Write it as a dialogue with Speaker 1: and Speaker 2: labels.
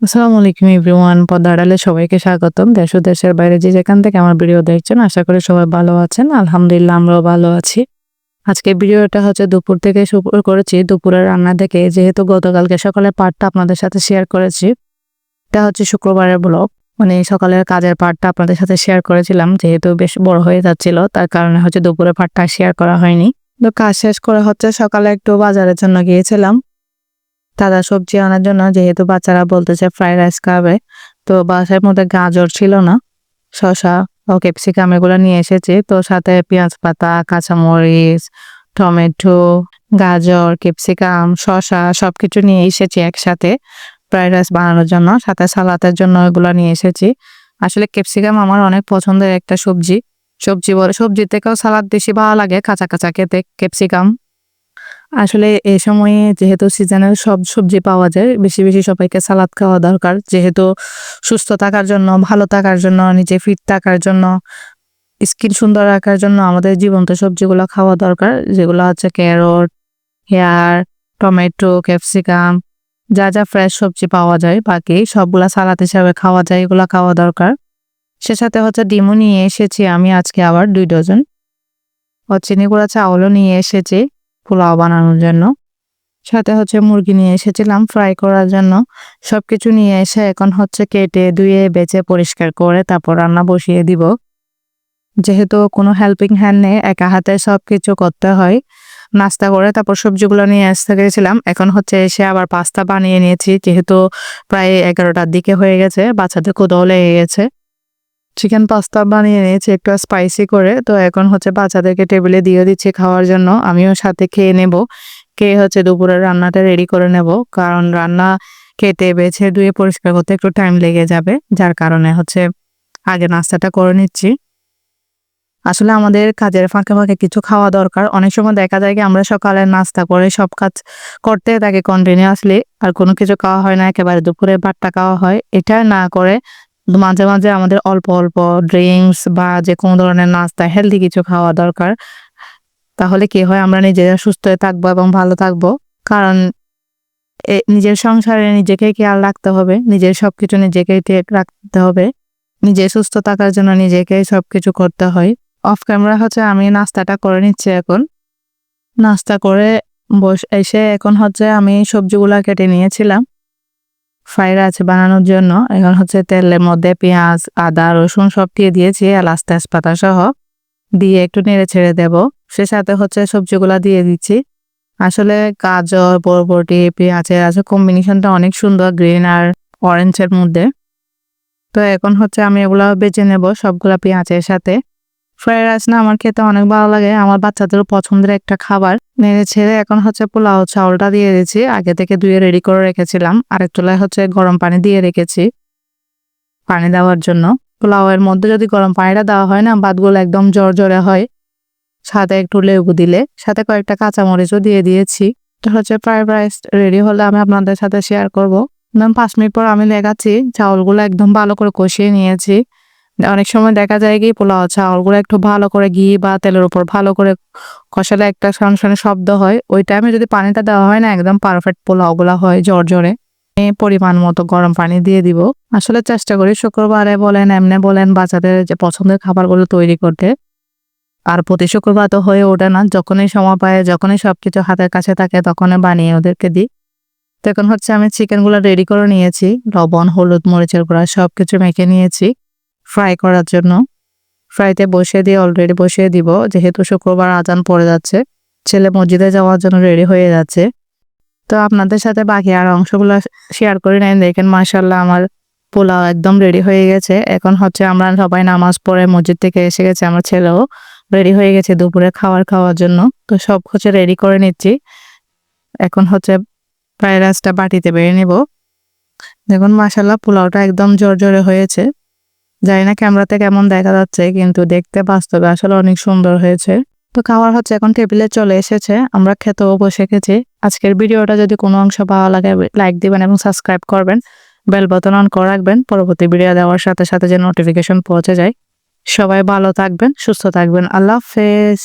Speaker 1: আসসালামু আলাইকুম এভরিওয়ান পদ্মা আড়ালে সবাইকে স্বাগতম। দেশ ও দেশের বাইরে যে যেখান থেকে আমার ভিডিও দেখছেন, আশা করি সবাই ভালো আছেন। আলহামদুলিল্লাহ, আমরাও ভালো আছি। আজকে ভিডিওটা হচ্ছে দুপুর থেকে শুরু করেছি। দুপুরের রান্না থেকে যেহেতু গতকালকে সকালে পার্টটা আপনাদের সাথে শেয়ার করেছি, এটা হচ্ছে শুক্রবারের ব্লগ মানে সকালের কাজের পার্টটা আপনাদের সাথে শেয়ার করেছিলাম, যেহেতু বেশ বড় হয়ে যাচ্ছিল, তার কারণে হচ্ছে দুপুরের পার্টটা শেয়ার করা হয়নি। তো কাজ শেষ করে হচ্ছে সকালে একটু বাজারের জন্য গিয়েছিলাম। তাজা সবজি আনার জন্য যেহেতু বাচ্চারা বলতেছে ফ্রাইড রাইস খাবে, তো বাসার মধ্যে গাজর ছিল না, শসা ও ক্যাপসিকাম এগুলো নিয়ে এসেছি। তো সাথে পেঁয়াজ পাতা, কাঁচামরিচ, টমেটো, গাজর ক্যাপসিকাম শসা সবকিছু নিয়ে এসেছি একসাথে ফ্রাইড রাইস বানানোর জন্য। সাথে সালাতের জন্য এগুলো নিয়ে এসেছি। আসলে ক্যাপসিকাম আমার অনেক পছন্দের একটা সবজি। সবজি বলে সবজি থেকেও সালাদ বেশি ভালো লাগে, কাঁচা কাঁচা খেতে। ক্যাপসিকাম আসলে এই সময়ে যেহেতু সিজনের সব সবজি পাওয়া যায়, বেশি বেশি সবাইকে সালাদ খাওয়া দরকার। যেহেতু সুস্থ থাকার জন্য, ভালো থাকার জন্য, নিজে ফিট থাকার জন্য স্কিন সুন্দর রাখার জন্য আমাদের জীবন্ত সবজিগুলো খাওয়া দরকার। যেগুলো হচ্ছে ক্যারট হেয়ার টমেটো ক্যাপসিকাম যা যা ফ্রেশ সবজি পাওয়া যায়, বাকি সবগুলা সালাদ হিসাবে খাওয়া যায়, এগুলো খাওয়া দরকার। সে সাথে হচ্ছে ডিমও নিয়ে এসেছি আমি আজকে আবার দুই ডজন। ও চিনি গুঁড়া চাউলও নিয়ে এসেছি। পোলাও বানানোর জন্য। সাথে হচ্ছে মুরগি নিয়ে এসেছিলাম ফ্রাই করার জন্য। সব কিছু নিয়ে এসে এখন হচ্ছে কেটে ধুয়ে, বেছে, পরিষ্কার করে তারপর রান্না বসিয়ে দিব। যেহেতু কোনো হেল্পিং হ্যান্ড নেই, একা হাতে সব কিছু করতে হয়। নাস্তা করে তারপর সবজিগুলো নিয়ে আসতে গেছিলাম। এখন হচ্ছে এসে আবার পাস্তা বানিয়ে নিয়েছি, যেহেতু প্রায় এগারোটার দিকে হয়ে গেছে, বাচ্চাদের কোদাও লেগে গেছে। চিকেন পাস্তা বানিয়ে নিয়েছি, একটু স্পাইসি করে। তো এখন হচ্ছে বাচ্চাদেরকে টেবিলে দিয়ে দিচ্ছি খাওয়ার জন্য। আমিও সাথে খেয়ে নেব। খেয়ে হচ্ছে দুপুরের রান্নাটা রেডি করে নেব। কারণ রান্না কেটে বেছে, ধুয়ে, পরিষ্কার করতে একটু টাইম লেগে যাবে। যার কারণে হচ্ছে আগে নাস্তাটা করে নিচ্ছি। আসলে আমাদের কাজের ফাঁকে ফাঁকে কিছু খাওয়া দরকার। অনেক সময় দেখা যায় কি আমরা সকালে নাস্তা করে সব কাজ করতে থাকি কন্টিনিউয়াসলি আর কোনো কিছু খাওয়া হয় না, একেবারে দুপুরে ভাতটা খাওয়া হয়। এটা না করে মাঝে মাঝে আমাদের অল্প অল্প ড্রিঙ্কস বা যে কোনো ধরনের নাস্তা হেলদি কিছু খাওয়া দরকার। তাহলে কি হয়, আমরা নিজেরা সুস্থ থাকব এবং ভালো থাকব। কারণ নিজের সংসারে নিজেকে খেয়াল রাখতে হবে, নিজের সবকিছু নিজেকে ঠিক রাখতে হবে। নিজে সুস্থ থাকার জন্য নিজেকে সবকিছু করতে হয়। অফ ক্যামেরা হচ্ছে আমি নাস্তাটা করে নিচ্ছি এখন। নাস্তা করে বস, এসে এখন হচ্ছে আমি সবজিগুলা কেটে নিয়েছিলাম। ফ্রাইড রাইস বানানোর জন্য এখন হচ্ছে তেলের মধ্যে পেঁয়াজ, আদা, রসুন সব দিয়ে দিয়েছি এলাচ তেজপাতা সহ দিয়ে একটু নেড়ে ছেড়ে দেব। সে সাথে হচ্ছে সবজিগুলা দিয়ে দিচ্ছি। আসলে গাজর, বরবটি, পেঁয়াজের আছে কম্বিনেশনটা অনেক সুন্দর গ্রিন আর অরেঞ্জের মধ্যে। তো এখন হচ্ছে আমি এগুলা বেছে নেব সবগুলা পেঁয়াজের সাথে। ফ্রাইড রাইস না আমার খেতে অনেক ভালো লাগে। আমার বাচ্চাদেরও পছন্দের একটা খাবার। নেড়ে ছেড়ে এখন হচ্ছে পোলাও চাউলটা দিয়ে দিয়েছি। আগে থেকে ধুয়ে রেডি করে রেখেছিলাম। আরেক চুলায় হচ্ছে গরম পানি দিয়ে রেখেছি। পানি দেওয়ার জন্য। পোলাওয়ের মধ্যে যদি গরম পানিটা দেওয়া হয় না, ভাতগুলো একদম জ্বর জ্বরে হয়। সাথে একটু লেবু দিলে। সাথে কয়েকটা কাঁচামরিচও দিয়ে দিয়েছি। তো হচ্ছে ফ্রাইড রাইস রেডি হলে আমি আপনাদের সাথে শেয়ার করব। পাঁচ মিনিট পর আমি লেগাচ্ছি চাউলগুলো একদম ভালো করে কষিয়ে নিয়েছি। অনেক সময় দেখা যায় কি, পোলাও চাউলগুলো একটু ভালো করে ঘি বা তেলের উপর ভালো করে কষালে একটা সনসনে শব্দ হয়। ওই টাইমে যদি পানিটা দেওয়া হয় না, একদম পারফেক্ট পোলাওগুলো হয় জ্বর জ্বরে পরিমাণ মতো গরম পানি দিয়ে দিব। আসলে চেষ্টা করি শুক্রবারে বলেন, এমনি বলেন, বাচ্চাদের যে পছন্দের খাবারগুলো তৈরি করতে। আর প্রতি শুক্রবার তো হয়ে ওঠে না, যখনই সময় পায় যখনই সবকিছু হাতের কাছে থাকে, তখনই বানিয়ে ওদেরকে দিই। তখন হচ্ছে আমি চিকেনগুলো রেডি করে নিয়েছি, লবণ, হলুদ, মরিচের গুঁড়া সব কিছু মেখে নিয়েছি। ফ্রাই করার জন্য। ফ্রাইতে বসিয়ে দিয়ে অলরেডি বসিয়ে দিব, যেহেতু শুক্রবার আজান পড়ে যাচ্ছে। ছেলে মসজিদে যাওয়ার জন্য রেডি হয়ে যাচ্ছে। তো আপনাদের সাথে বাকি আর অংশগুলো শেয়ার করে নেন দেখেন মার্শাল্লাহ আমার পোলাও একদম রেডি হয়ে গেছে। এখন হচ্ছে আমরা সবাই নামাজ পড়ে মসজিদ থেকে এসে গেছে, আমার ছেলেও রেডি হয়ে গেছে দুপুরে খাবার খাওয়ার জন্য। তো সব হচ্ছে রেডি করে নিচ্ছি। এখন হচ্ছে ফ্রাইড রাইসটা বাটিতে বেড়ে নেব। দেখুন মাসাল্লাহ পোলাওটা একদম জোর জোরে হয়েছে। জানি না ক্যামেরাতে কেমন দেখা যাচ্ছে, কিন্তু দেখতে বাস্তবে আসলে অনেক সুন্দর হয়েছে। তো খাওয়ার হচ্ছে এখন টেবিলে চলে এসেছে, আমরা খেতেও বসে গেছি। আজকের ভিডিওটা যদি কোনো অংশ ভালো লাগে, লাইক দিবেন এবং সাবস্ক্রাইব করবেন। বেল বটন অন করে রাখবেন, পরবর্তী ভিডিও দেওয়ার সাথে সাথে যে নোটিফিকেশন পৌঁছে যায়। সবাই ভালো থাকবেন, সুস্থ থাকবেন। আল্লাহ হাফেজ।